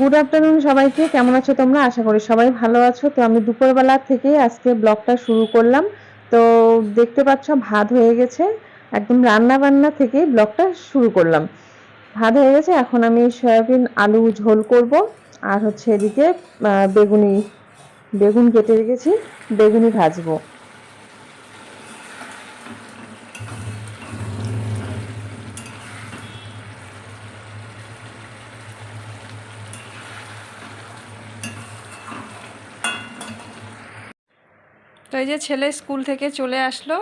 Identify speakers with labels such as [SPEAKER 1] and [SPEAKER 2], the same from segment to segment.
[SPEAKER 1] Good afternoon সবাইকে, কেমন আছো তোমরা? আশা করি সবাই ভালো আছো। তো আমি দুপুরবেলা থেকে আজকে ব্লগটা শুরু করলাম। তো দেখতে পাচ্ছ, ভাত হয়ে গেছে। একদম রান্না বান্না থেকে ব্লগটা শুরু করলাম। ভাত হয়ে গেছে, এখন আমি সয়াবিন, আলু, ঝোল করব। আর হচ্ছে এদিকে বেগুনি, বেগুন কেটে রেখেছি, বেগুনি ভাজবো।
[SPEAKER 2] তো এই যে ছেলে স্কুল থেকে চলে আসলো।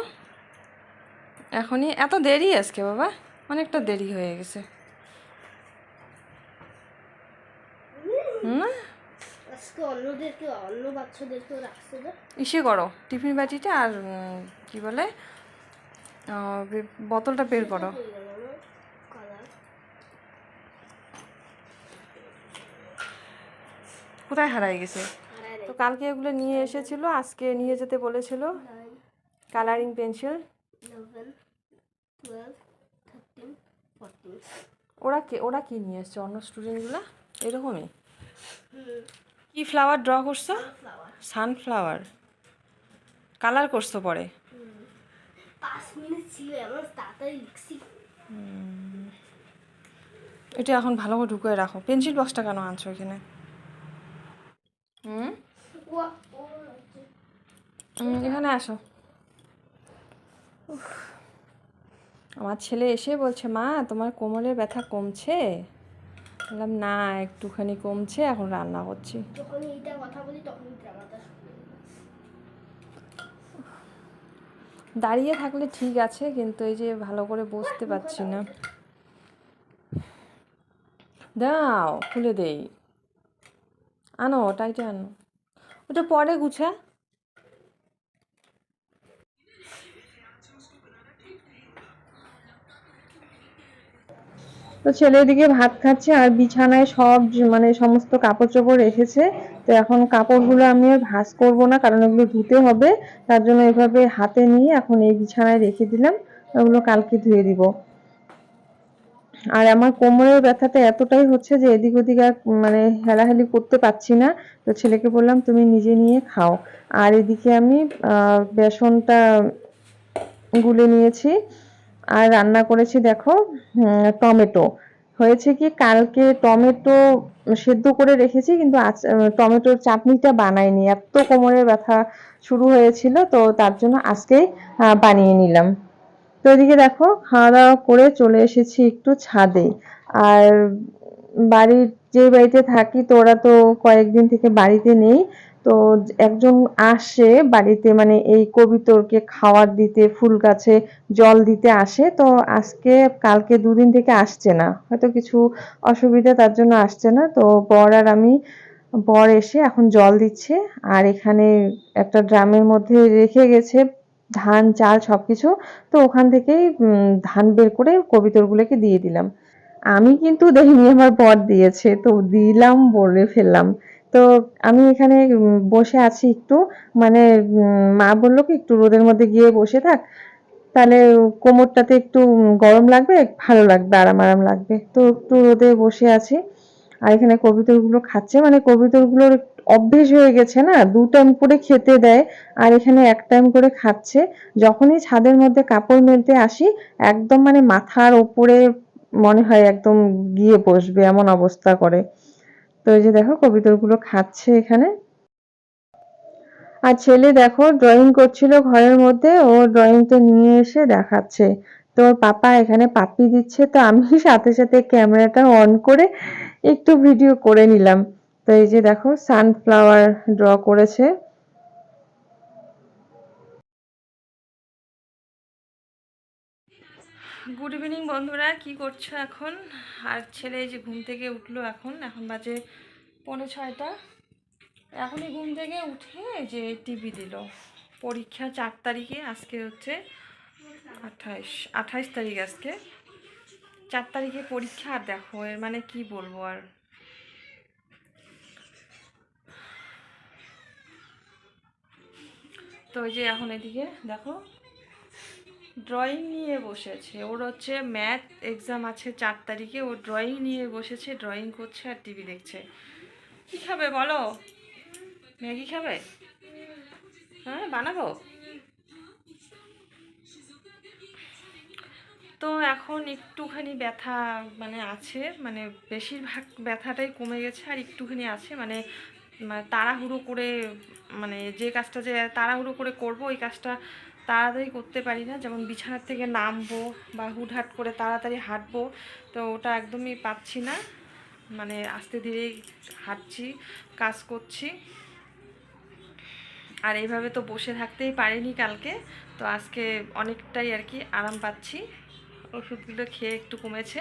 [SPEAKER 2] এখনই এত দেরি আজকে বাবা? অনেকটা দেরি হয়ে গেছে। ইসে করো টিফিন বাটিটা আর কি বলে বোতলটা বের করো। কোথায় হারাই গেছে? তো কালকে এগুলো নিয়ে এসেছিল আজকে নিয়ে যেতে বলেছিল। কালারিং পেন্সিল ওরা কে ওরা কি নিয়ে এসছে? অন্য স্টুডেন্টগুলো এরকমই? কি ফ্লাওয়ার ড্র করছ? সানফ্লাওয়ার কালার করছ পরে? এটা এখন ভালো করে ঢুকিয়ে রাখো। পেন্সিল বক্সটা কেন আনছো এখানে? হুম, এখানে আসো। আমার ছেলে এসে বলছে মা তোমার কোমরের ব্যথা কমছে? বললাম না একটুখানি কমছে এখন রান্না করছি। দাঁড়িয়ে থাকলে ঠিক আছে কিন্তু এই যে ভালো করে বসতে পারছি না। দাও খুলে দেই। আনো ওটাইটা আনো। ওটা পরে গুছা।
[SPEAKER 1] তো ছেলে এদিকে ভাত খাচ্ছে আর বিছানায় সব মানে সমস্ত কাপড় চোপড় রেখেছে। তো এখন কাপড়গুলো আমি আর ভাঁজ করব না, কারণ ওগুলো ধুতে হবে। তার জন্য এভাবে হাতে নিয়ে এখন এই বিছানায় রেখে দিলাম, ওগুলো কালকে ধুয়ে দিব। আর আমার কোমরের ব্যথাটা এতটাই হচ্ছে যে এদিক ওদিক আর মানে হেলাহেলি করতে পারছি না। তো ছেলেকে বললাম, তুমি নিজে নিয়ে খাও। আর এদিকে আমি বেসনটা গুলে নিয়েছি। আর রান্না করেছি দেখো টমেটো। হয়েছে কি কালকে টমেটো সেদ্ধ করে রেখেছি, কিন্তু আজ টমেটোর চাটনিটা বানাইনি। এত কোমরের ব্যথা শুরু হয়েছিল, তো তার জন্য আজকেই বানিয়ে নিলাম। তো এদিকে দেখো, খাওয়া দাওয়া করে চলে এসেছি একটু ছাদে। আর বাড়ির যে বাড়িতে থাকি, তো ওরা তো কয়েকদিন থেকে বাড়িতে নেই। তো একজন আসে বাড়িতে মানে এই কবিতরকে খাওয়ার দিতে, ফুল গাছে জল দিতে আসে। তো আজকে, কালকে দুদিন থেকে আসছে না। হয়তো কিছু অসুবিধা তার জন্য আসছে না। তো বর আর আমি, বর এসে এখন জল দিচ্ছে। আর এখানে একটা ড্রামের মধ্যে রেখে গেছে ধান, চাল সবকিছু। তো ওখান থেকেই ধান বের করে কবিতরগুলোকে দিয়ে দিলাম। আমি কিন্তু দেখিনি, আমার বর দিয়েছে, তো দিলাম, বলে ফেললাম। তো আমি এখানে বসে আছি একটু মানে মা বলল কি, একটু রোদের মধ্যে গিয়ে বসে থাক, তাহলে কোমরটাতে একটু গরম লাগবে, ভালো লাগবে, আরাম আরাম লাগবে। তো একটু রোদে বসে আছি, আর এখানে কবিতরগুলো খাচ্ছে মানে কবিতরগুলোর অভ্যেস হয়ে গেছে না, দু টাইম করে খেতে দেয়, আর এখানে এক টাইম করে খাচ্ছে। যখনই ছাদের মধ্যে কাপড় মেলতে আসি, একদম মানে মাথার ওপরে মনে হয় একদম গিয়ে বসবে, এমন অবস্থা করে। তো এই যে দেখো কবিতরগুলো খাচ্ছে এখানে। আর ছেলে দেখো ড্রয়িং করছিল ঘরের মধ্যে, ও ড্রয়িংটা নিয়ে এসে দেখাচ্ছে। তো ওর পাপা এখানে পাপ্পি দিচ্ছে, তো আমি সাথে সাথে ক্যামেরাটা অন করে একটু ভিডিও করে নিলাম। তো এই যে দেখো সানফ্লাওয়ার ড্র করেছে।
[SPEAKER 2] গুড ইভিনিং বন্ধুরা। কি করছ এখন? আর ছেলে যে ঘুম থেকে উঠল এখন। এখন বাজে পৌনে ছয়টা। এখনই ঘুম থেকে উঠে যে টিভি দিল। পরীক্ষা চার তারিখে, আজকে হচ্ছে আঠাইশ আঠাইশ তারিখ আজকে। চার তারিখে পরীক্ষা আর দেখো, এর মানে কি বলব আর? তো এই যে এখন এদিকে দেখো।
[SPEAKER 1] ড্রয়িং নিয়ে বসেছে। ওর হচ্ছে ম্যাথ এক্সাম আছে চার তারিখে। ও ড্রয়িং নিয়ে বসেছে ড্রয়িং করছে আর টিভি দেখছে। কি খাবে বলো? ম্যাগি খাবে? হ্যাঁ বানাবো? তো এখন একটুখানি ব্যথা মানে আছে মানে বেশিরভাগ ব্যথাটাই কমে গেছে আর একটুখানি আছে। মানে তাড়াহুড়ো করে মানে যে কাজটা যে তাড়াহুড়ো করে করব, ওই কাজটা তাড়াতাড়ি করতে পারি না। যেমন বিছানার থেকে নামবো বা হুটহাট করে তাড়াতাড়ি হাঁটবো, তো ওটা একদমই পাচ্ছি না। মানে আস্তে ধীরেই হাঁটছি, কাজ করছি। আর এইভাবে তো বসে থাকতেই পারিনি কালকে, তো আজকে অনেকটাই আর কি আরাম পাচ্ছি। ওষুধগুলো খেয়ে একটু কমেছে।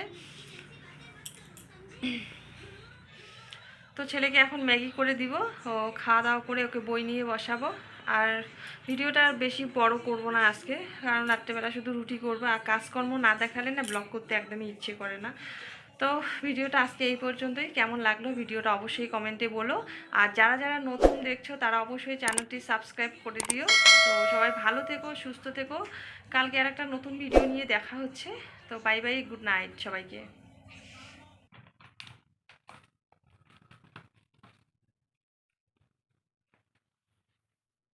[SPEAKER 1] তো ছেলেকে এখন ম্যাগি করে দিব। ও খাওয়া দাওয়া করে ওকে বই নিয়ে বসাবো। আর ভিডিওটা আর বেশি বড় করব না আজকে, কারণ রাত্রেবেলা শুধু রুটি করব। আর কাজকর্ম না দেখালে না ব্লগ করতে একদমই ইচ্ছে করে না। তো ভিডিওটা আজকে এই পর্যন্তই। কেমন লাগল ভিডিওটা অবশ্যই কমেন্টে বলো। আর যারা যারা নতুন দেখছ, তারা অবশ্যই চ্যানেলটি সাবস্ক্রাইব করে দিও। তো সবাই ভালো থেকো, সুস্থ থেকো। কালকে আর একটা নতুন ভিডিও নিয়ে দেখা হচ্ছে। তো বাই বাই, গুড নাইট সবাইকে।